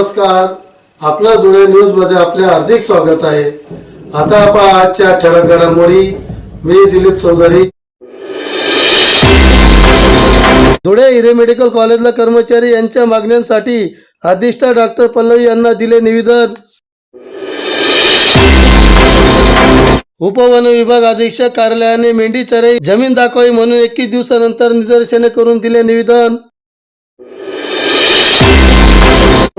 नमस्कार. आपला जुळे न्यूजमध्ये आपले हार्दिक स्वागत आहे. आता आपण आजच्या ठळक घडामोडी. मी दिलीप चौधरी. धुळे हिरे मेडिकल कॉलेजला कर्मचारी यांच्या मागण्यांसाठी अधिष्ठा डॉक्टर पल्लवी यांना दिले निवेदन. उपवन विभाग अधीक्षक कार्यालयाने मेंढी चराई जमीन दाखवावी म्हणून एकवीस दिवसानंतर निदर्शने करून दिले निवेदन.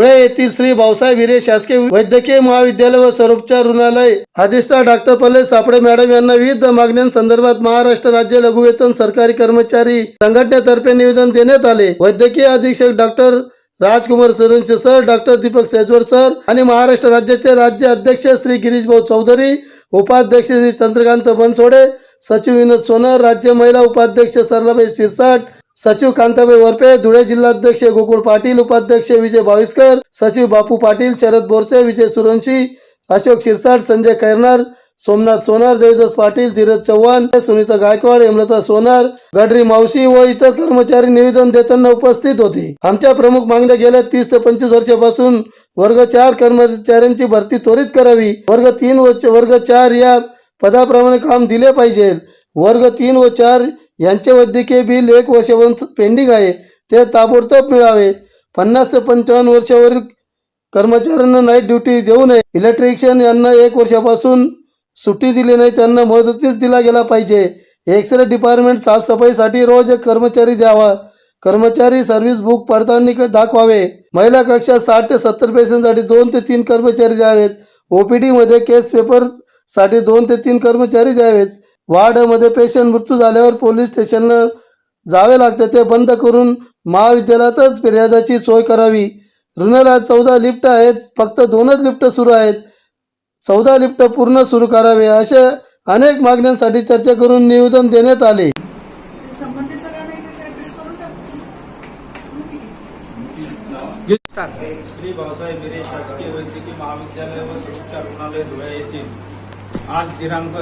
धुळे येथील श्री भाऊसाहेब हिरे शासकीय वैद्यकीय महाविद्यालय व स्वरूपचार रुग्णालय. अधिष्ठा डॉक्टर पल्ले सापडे मॅडम यांना विविध मागण्यांसंदर्भात महाराष्ट्र राज्य लघुवेतन सरकारी कर्मचारी संघटनेतर्फे निवेदन देण्यात आले. वैद्यकीय अधीक्षक doctor Rajkumar सरंचे sir doctor Deepak Sejwar sir आणि महाराष्ट्र राज्याचे राज्य अध्यक्ष श्री गिरीश भाऊ चौधरी उपाध्यक्ष श्री चंद्रकांत बनसोडे सचिव विनोद सोनार राज्य महिला उपाध्यक्ष सरलाबाई सिरसाट सचिव कांताबाई वरपे धुळे जिल्हाध्यक्ष गोकुळ पाटील उपाध्यक्ष विजय भाविस्कर सचिव बापू पाटील शरद बोरसे विजय सुरवंशी अशोक शिरसाट संजय कैरनार सोमनाथ सोनार देवदास पाटील धीरज चव्हाण सुनीता गायकवाड हेमलता सोनार गडरी मावशी व इतर कर्मचारी निवेदन देताना उपस्थित होते. आमच्या प्रमुख मागण्या गेल्या तीस ते पंचवीस वर्षापासून वर्ग चार कर्मचाऱ्यांची भरती त्वरित करावी. वर्ग तीन व वर्ग चार या पदाप्रमाणे काम दिले पाहिजे. वर्ग तीन व चार यांचे वैद्यकीय बिल एक वर्षापर्यंत पेंडिंग आहे. ते ताबडतोब मिळावे. पन्नास ते पंचावन्न वर्षावरील कर्मचाऱ्यांना नाईट ड्युटी देऊ नये. इलेक्ट्रिशियन यांना एक वर्षापासून सुट्टी दिली नाही. त्यांना मदतीच दिला गेला पाहिजे. एक्सरे डिपार्टमेंट साफसफाईसाठी रोज एक कर्मचारी द्यावा. कर्मचारी सर्व्हिस बुक पडताळणी क- दाखवावे. महिला कक्षात साठ ते सत्तर पेशंटसाठी दोन ते तीन कर्मचारी द्यावेत. ओपीडीमध्ये केस पेपरसाठी दोन ते तीन कर्मचारी द्यावेत. वार्डमध्ये पेशंट मृत्यू झाल्यावर पोलीस स्टेशनला जावे लागते ते बंद करून महाविद्यालयातच फिर्यादाची सोय करावी. रुग्णालयात चौदा लिफ्ट आहेत फक्त दोनच लिफ्ट सुरू आहेत. चौदा लिफ्ट पूर्ण सुरू करावे अशा अनेक मागण्यांसाठी चर्चा करून निवेदन देण्यात आले. श्री भाऊसाहेब हिरे शासकीय वैद्यकीय महाविद्यालय व रुग्णालय धुळे येथील आज दिनांक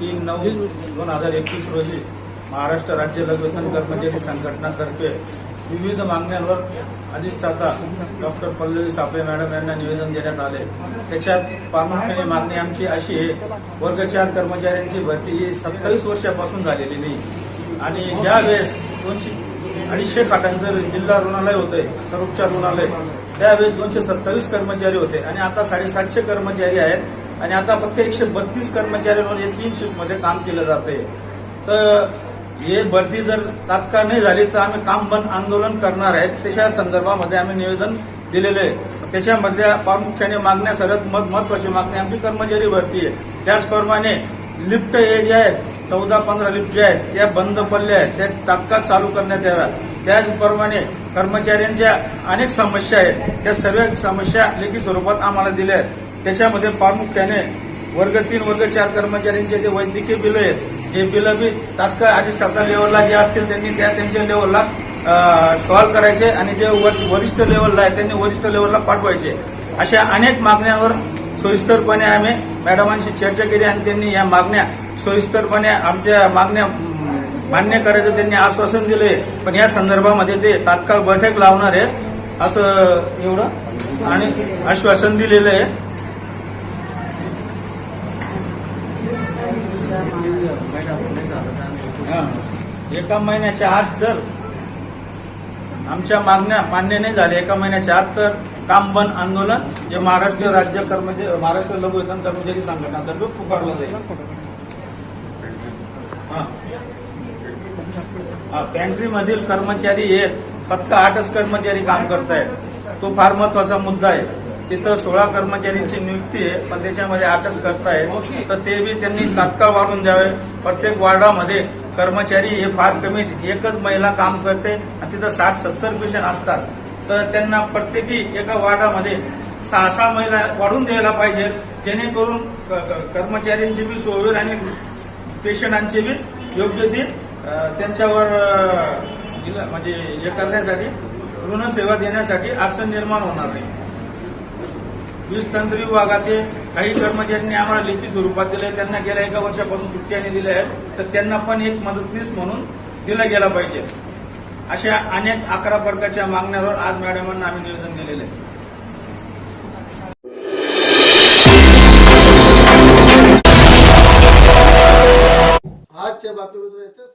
तीन नऊ दोन हजार एकवीस रोजी महाराष्ट्र राज्य लघुवेतन कर्मचारी संघटनातर्फे विविध मागण्यांवर अधिष्ठाता डॉक्टर पल्लवी सापळे मॅडम यांना निवेदन देण्यात आले. त्याच्यात प्रामुख्याने मागणी आमची अशी आहे वर्ग चार कर्मचाऱ्यांची भरती ही सत्तावीस वर्षापासून झालेली नाही. आणि ज्या वेळेस दोनशे अडीचशे खाटांचं जिल्हा रुग्णालय होते सर्वोपचार रुग्णालय त्यावेळेस दोनशे सत्तावीस कर्मचारी होते. आणि आता साडेसातशे कर्मचारी आहेत. आणि आता फक्त एकशे बत्तीस कर्मचाऱ्यांवर तीन शिफ्टमध्ये काम केलं जाते तर हे भरती जर तात्काळ नाही झाली तर आम्ही काम बंद आंदोलन करणार आहेत. त्याच्या संदर्भामध्ये आम्ही निवेदन दिलेलं आहे. त्याच्यामधल्या प्रामुख्याने मागण्या सर्वात मत महत्वाची मागणी आमची कर्मचारी भरती आहे. त्याचप्रमाणे लिफ्ट हे जे आहेत चौदा पंधरा लिफ्ट जे आहेत त्या बंद पडल्या आहेत. त्या तात्काळ चालू करण्यात याव्या. त्याचप्रमाणे कर्मचाऱ्यांच्या अनेक समस्या आहेत. त्या सर्व समस्या लेखी स्वरूपात आम्हाला दिल्या आहेत. त्याच्यामध्ये प्रामुख्याने वर्ग तीन वर्ग चार कर्मचाऱ्यांचे जे वैद्यकीय बिल आहेत हे बिलं बी तात्काळ अधिष्ठाता लेवलला जे असतील त्यांनी त्या त्यांच्या लेवलला सॉल्व्ह करायचे आणि जे वरिष्ठ लेवलला आहे त्यांनी वरिष्ठ लेवलला पाठवायचे. अशा अनेक मागण्यांवर सोयीस्करपणे आम्ही मॅडमांशी चर्चा केली आणि त्यांनी या मागण्या सोयीस्करपणे आमच्या मागण्या मान्य करायचं त्यांनी आश्वासन दिले. पण या संदर्भामध्ये ते तात्काळ बैठक लावणार आहे असं एवढं आणि आश्वासन दिलेलं आहे हा. एका महिन्याच्या आत जर आमच्या मागण्या मान्य नाही झाल्या एका महिन्याच्या आत तर काम बंद आंदोलन जे महाराष्ट्र राज्य कर्मचारी महाराष्ट्र लघु वेतन कर्मचारी संघटनातर्फे पुकारलं जाईल. हा. पॅन्ट्रीमधील कर्मचारी हे फक्त आठच कर्मचारी काम करतायत. तो फार महत्त्वाचा मुद्दा आहे. तिथं सोळा कर्मचाऱ्यांची नियुक्ती आहे पण त्याच्यामध्ये आठच करतायत तर ते बी त्यांनी तात्काळ वाढून द्यावे. प्रत्येक वार्डामध्ये कर्मचारी हे फार कमी एकच महिला काम करते आणि तिथं साठ सत्तर पेशंट असतात. तर त्यांना प्रत्येकी एका वार्डामध्ये सहा सहा महिला वाढून द्यायला पाहिजे जेणेकरून क- कर्मचाऱ्यांची बी सोय होईल आणि पेशंटांची बी योग्य ती त्यांच्यावर म्हणजे हे करण्यासाठी ऋणसेवा देण्यासाठी अडचण निर्माण होणार नाही. वीस तंत्री विभागाचे काही कर्मचाऱ्यांनी आम्हाला लिखित स्वरूपात दिले त्यांना गेल्या एका वर्षापासून सुट्ट्याने दिल्या आहेत तर त्यांना पण एक मदतनीस म्हणून दिला गेला पाहिजे. अशा अनेक अकरा प्रकारच्या मागण्यावर आज मॅडमांना आम्ही निवेदन दिलेलं आहे. आजच्या बातमीपत्र